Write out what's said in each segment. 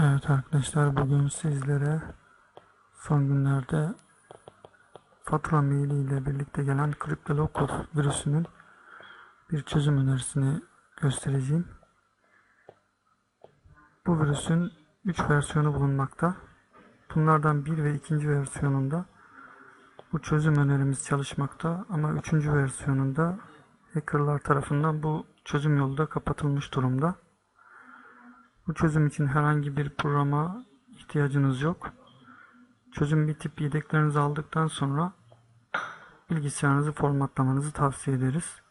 Evet arkadaşlar bugün sizlere son günlerde fatura maili ile birlikte gelen CryptoLocker virüsünün bir çözüm önerisini göstereceğim. Bu virüsün 3 versiyonu bulunmakta. Bunlardan bir ve ikinci versiyonunda bu çözüm önerimiz çalışmakta ama üçüncü versiyonunda hackerlar tarafından bu çözüm yolu da kapatılmış durumda. Bu çözüm için herhangi bir programa ihtiyacınız yok. Çözüm bitip yedeklerinizi aldıktan sonra bilgisayarınızı formatlamanızı tavsiye ederiz.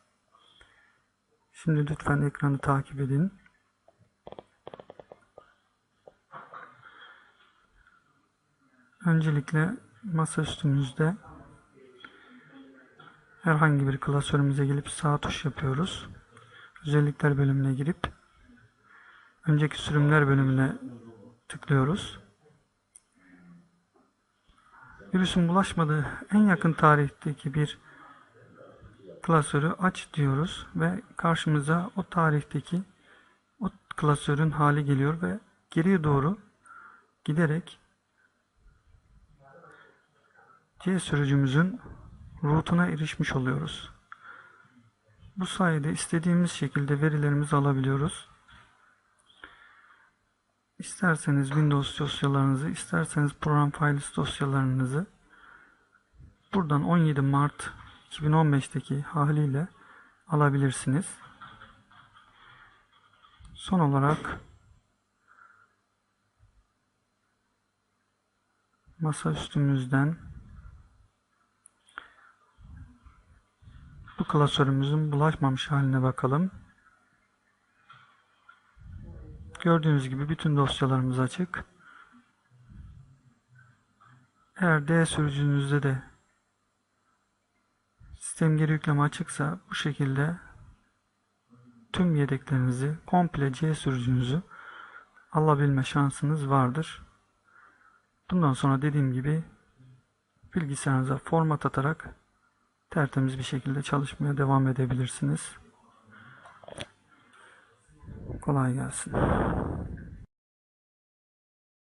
Şimdi lütfen ekranı takip edin. Öncelikle masa üstümüzde herhangi bir klasörümüze gelip sağ tuş yapıyoruz. Özellikler bölümüne girip önceki sürümler bölümüne tıklıyoruz. Virüsün bulaşmadığı en yakın tarihteki bir klasörü aç diyoruz ve karşımıza o tarihteki o klasörün hali geliyor ve geriye doğru giderek C sürücümüzün rootuna erişmiş oluyoruz. Bu sayede istediğimiz şekilde verilerimizi alabiliyoruz. İsterseniz Windows dosyalarınızı, isterseniz program files dosyalarınızı buradan 17 Mart 2015'teki haliyle alabilirsiniz. Son olarak masa üstümüzden bu klasörümüzün bulaşmamış haline bakalım. Gördüğünüz gibi bütün dosyalarımız açık. Eğer D sürücünüzde de sistem geri yükleme açıksa bu şekilde tüm yedeklerinizi komple C sürücünüzü alabilme şansınız vardır. Bundan sonra dediğim gibi bilgisayarınıza format atarak tertemiz bir şekilde çalışmaya devam edebilirsiniz. 后来应该是。